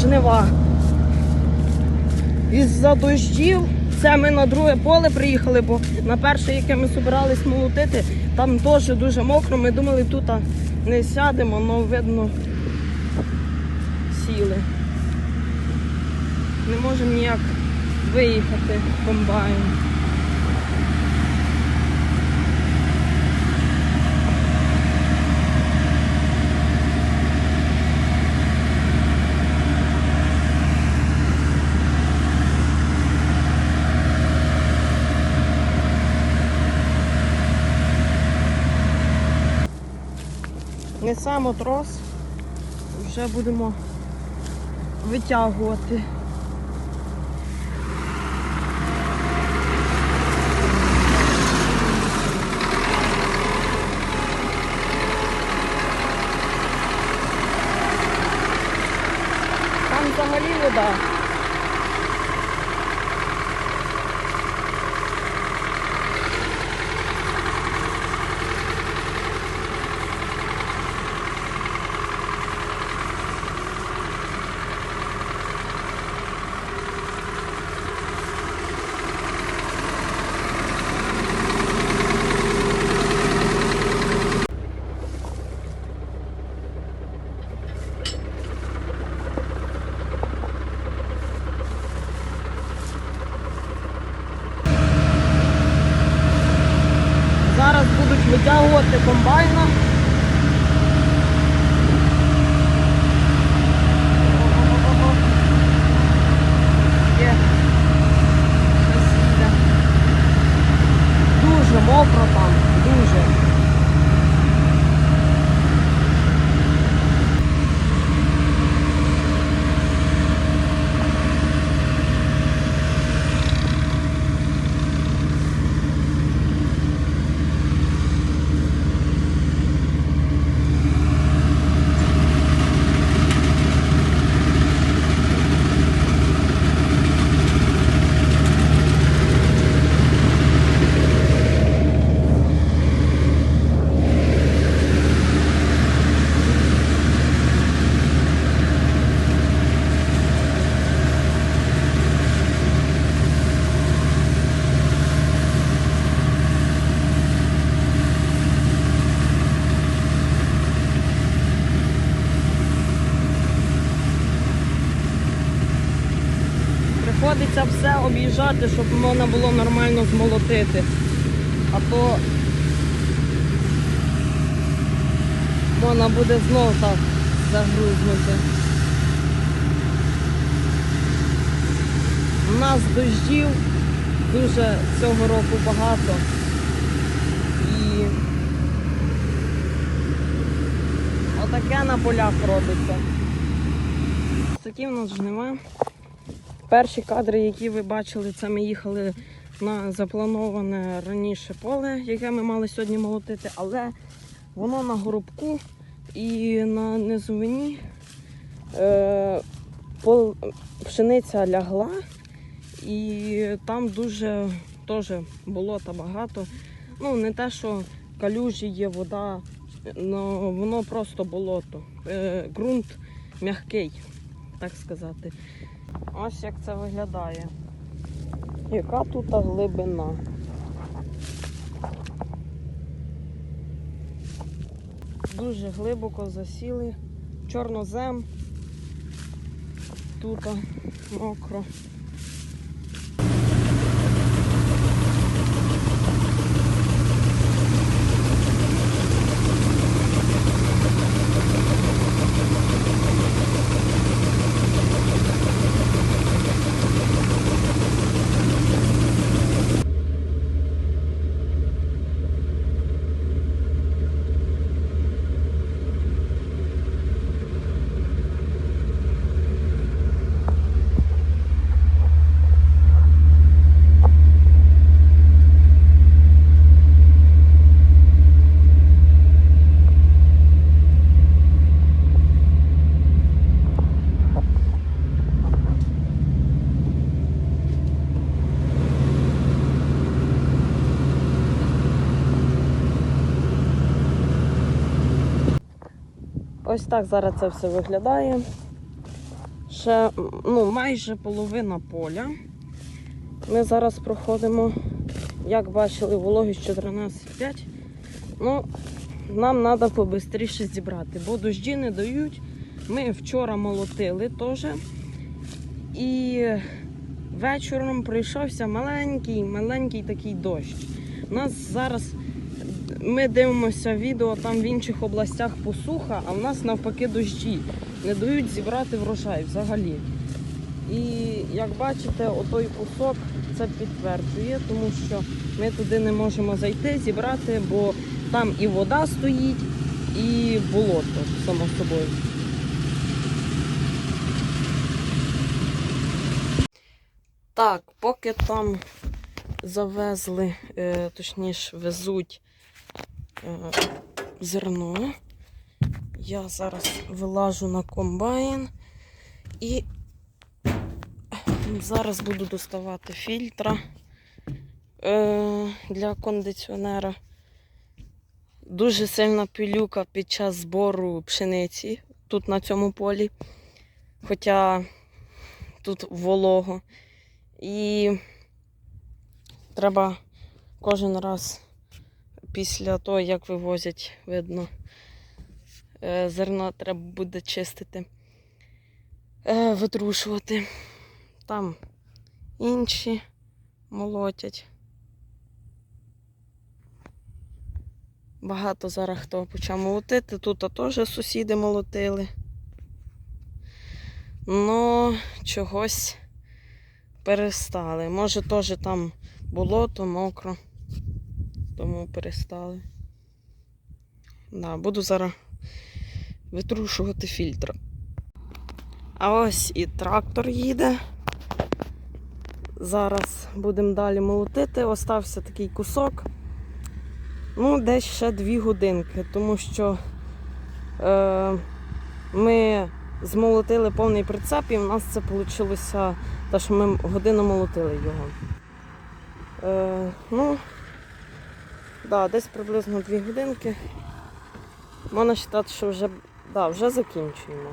жнива. Із-за дощів це ми на друге поле приїхали, бо на перше, яке ми збиралися молотити, там теж дуже мокро. Ми думали, тут не сядемо, але видно сіли. Не можемо ніяк виїхати комбайн. Несемо трос, вже будемо витягувати. Там взагалі вода. Зараз будуть витягувати комбайном. Є. Щось їде. Дуже мокро там, дуже. Приходиться все об'їжджати, щоб можна було нормально змолотити. А то можна буде знов так загрузнути. У нас дощів дуже цього року багато. І отаке на полях робиться. Такі в нас жнива. Перші кадри, які ви бачили, це ми їхали на заплановане раніше поле, яке ми мали сьогодні молотити, але воно на горобку і на низовині е, пол, пшениця лягла, і там дуже теж болота багато. Ну, не те, що калюжі є вода, но воно просто болото. Е, ґрунт м'який, так сказати. Ось як це виглядає. Яка тут глибина? Дуже глибоко засіли. Чорнозем. Тут мокро. Ось так зараз це все виглядає. ще ну, майже половина поля. Ми зараз проходимо, як бачили, вологість 14,5. Ну, нам треба побистріше зібрати, бо дощі не дають. Ми вчора молотили теж. І вечором прийшовся маленький, маленький такий дощ. У нас зараз ми дивимося відео там в інших областях посуха, а в нас навпаки дощі. Не дають зібрати врожай взагалі. І як бачите, отой кусок це підтверджує, тому що ми туди не можемо зайти, зібрати, бо там і вода стоїть, і болото, само собою. Так, поки там завезли, е, точніше, везуть зерно, я зараз вилажу на комбайн і зараз буду доставати фільтра е, для кондиціонера. Дуже сильна пилюка під час збору пшениці тут на цьому полі. Хоча тут волого. І треба кожен раз після того, як вивозять, видно, е, зерно треба буде чистити, е, витрушувати. Там інші молотять. Багато зараз хто почав молотити. Тут теж сусіди молотили. Ну, чогось перестали. Може, теж там болото, мокро, тому перестали. Да, буду зараз витрушувати фільтр. А ось і трактор їде. Зараз будемо далі молотити. Остався такий кусок. Ну, десь ще дві годинки, тому що е, ми змолотили повний прицеп і в нас це вийшло, те, що ми годину молотили його. Е, ну, да, десь приблизно дві годинки. Можна вважати, що вже, да, вже закінчуємо.